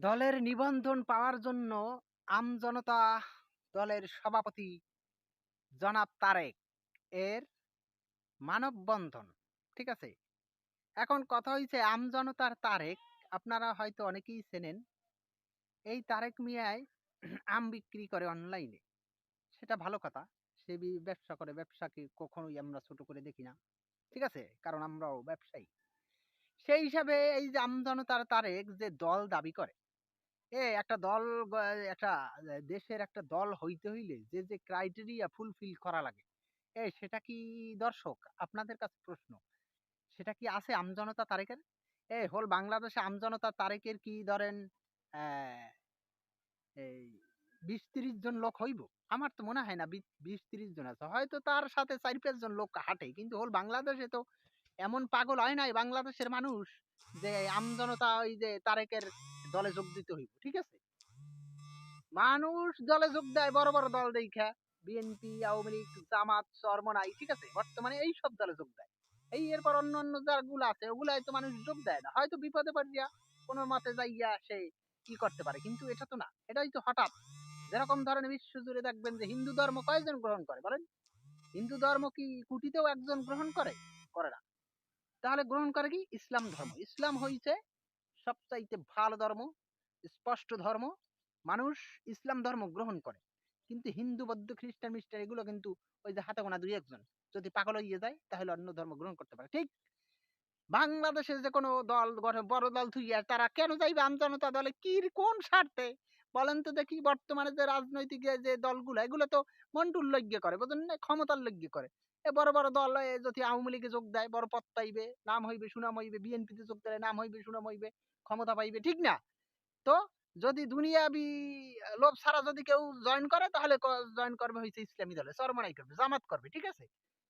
দলের নিবন্ধন পাওয়ার জন্য আমজনতা দলের সভাপতি জনাব তারেক। এর মানববন্ধন, ঠিক আছে? এখন কথা হয়েছে আমজনতার তারেক, আপনারা হয়তো অনেকেই চেনেন। এই তারেক মিয়ায় আম বিক্রি করে অনলাইনে। সেটা ভালো কথা, সে ব্যবসা করে, ব্যবসাকে কখনোই আমরা ছোট করে দেখি না, ঠিক আছে? কারণ আমরাও ব্যবসায়ী। সেই হিসাবে এই যে আমজনতার তারেক যে দল দাবি করে এ একটা দল একটা দেশের একটা দল হইতে হইলে যে যে ক্রাইটেরিয়া ফুলফিল করা লাগে। এ সেটা কি দর্শক? আপনাদের কাছে প্রশ্ন। সেটা কি আছে আমজনতা তারেকের? এই হোল বাংলাদেশে আমজনতা তারেকের কি ধরেন এই বিশ তিরিশ জন লোক হইব? আমার তো মনে হয় না বিশ তিরিশ জন আছে। হয়তো তার সাথে চার পাঁচ জন লোক হাঁটে, কিন্তু হোল বাংলাদেশে তো এমন পাগল হয় নাই বাংলাদেশের মানুষ যে আমজনতা ওই যে তারেকের দলে যোগ দিতে হইব, ঠিক আছে? মানুষ দলে যোগ দেয়, বড় বড় দল দেখা বিএনপি আওয়ামী লীগ, জামাত চরমনাই ঠিক আছে? বর্তমানে এই সব দলে যোগ দেয়। এই এরপর অন্য অন্য যাগুলো আছে, ওগুলাই তো মানুষ যোগ দেয় না। হয়তো বিপদে পড়িয়া কোনো মতে যাইয়া সে কি করতে পারে, কিন্তু এটা তো না। এটাই তো হঠাৎ। যেরকম ধরেন বিশ্ব জুড়ে দেখবেন যে হিন্দু ধর্ম কয়জন গ্রহণ করে বলেন? হিন্দু ধর্ম কি কুটিতেও একজন গ্রহণ করে? করে না। তাহলে গ্রহণ করে কি? ইসলাম ধর্ম। ইসলাম হইছে সবচাইতে ভালো ধর্ম, স্পষ্ট ধর্ম, মানুষ ইসলাম ধর্ম গ্রহণ করে। কিন্তু হিন্দু, বৌদ্ধ, খ্রিস্টান মিস্টান এগুলো কিন্তু ওই যে হাতে গোনা দুই একজন। যদি পাগল হয়ে যায়, তাহলে অন্য ধর্ম গ্রহণ করতে পারে। ঠিক বাংলাদেশে যে কোনো দল বড় দল থুইয়া তারা কেন যাইবে? আমজনতা দলে কি, কোন স্বার্থে? বলেন তো দেখি বর্তমানে যে রাজনৈতিক যে- দলগুলো, এগুলো তো মন্টুর লজ্ঞ করে, বুঝলেন না? ক্ষমতার লজ্ঞ করে। এ বড় বড় দল যদি আওয়ামী লীগে যোগ দেয়, বড় পদ পাইবে, নাম হইবে, সুনাম হইবে বিএনপিতে যোগ দিলে নাম হইবে, সুনাম হইবে, ক্ষমতা পাইবে, ঠিক না? তো যদি দুনিয়াবি লোভ ছাড়া যদি কেউ জয়েন করে, তাহলে জয়েন করবে হইছে ইসলামী দলে চরমনাই করবে, জামাত করবে, ঠিক আছে?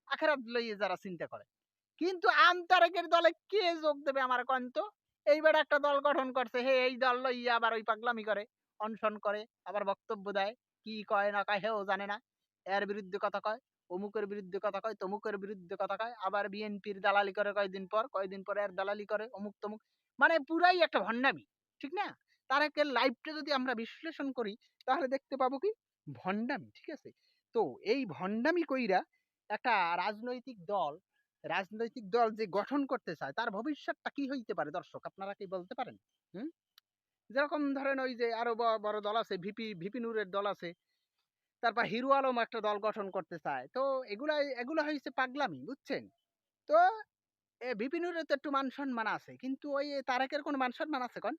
আখেরাত লইয়ে যারা চিন্তা করে। কিন্তু আন্তারেকের দলে কে যোগ দেবে আমার কন্ত এইবার একটা দল গঠন করছে। হে, এই দল লইয়া আবার ওই পাগলামি করে, অনশন করে, আবার বক্তব্য দেয়। কি কয় না কয়, হেও জানে না। এর বিরুদ্ধে কথা কয়, অমুকের বিরুদ্ধে কথা কয়, তমুকের বিরুদ্ধে কথা কয়, আবার বিএনপির দালালি করে কয়দিন পর কয়দিন পর এর দালালি করে, অমুক তমুক। মানে পুরাই একটা ভণ্ডামি, ঠিক না? তারেকের লাইফটা যদি আমরা বিশ্লেষণ করি, তাহলে দেখতে পাবো কি? ভণ্ডামি, ঠিক আছে? তো এই ভণ্ডামি কইরা একটা রাজনৈতিক দল রাজনৈতিক দল যে গঠন করতে চায়, তার ভবিষ্যৎটা কি হইতে পারে? দর্শক, আপনারা কি বলতে পারেন? যেরকম ধরেন ওই যে আরও বড় দল আছে, ভিপি ভিপি নূরের দল আছে, তারপর হিরো আলম একটা দল গঠন করতে চায়, তো এগুলা এগুলা হয়েছে পাগলামি, বুঝছেন? তো এ ভিপি নূরের তো একটু মান সম্মান আছে, কিন্তু ওই তারেকের কোনো মান সম্মান আছে কোন?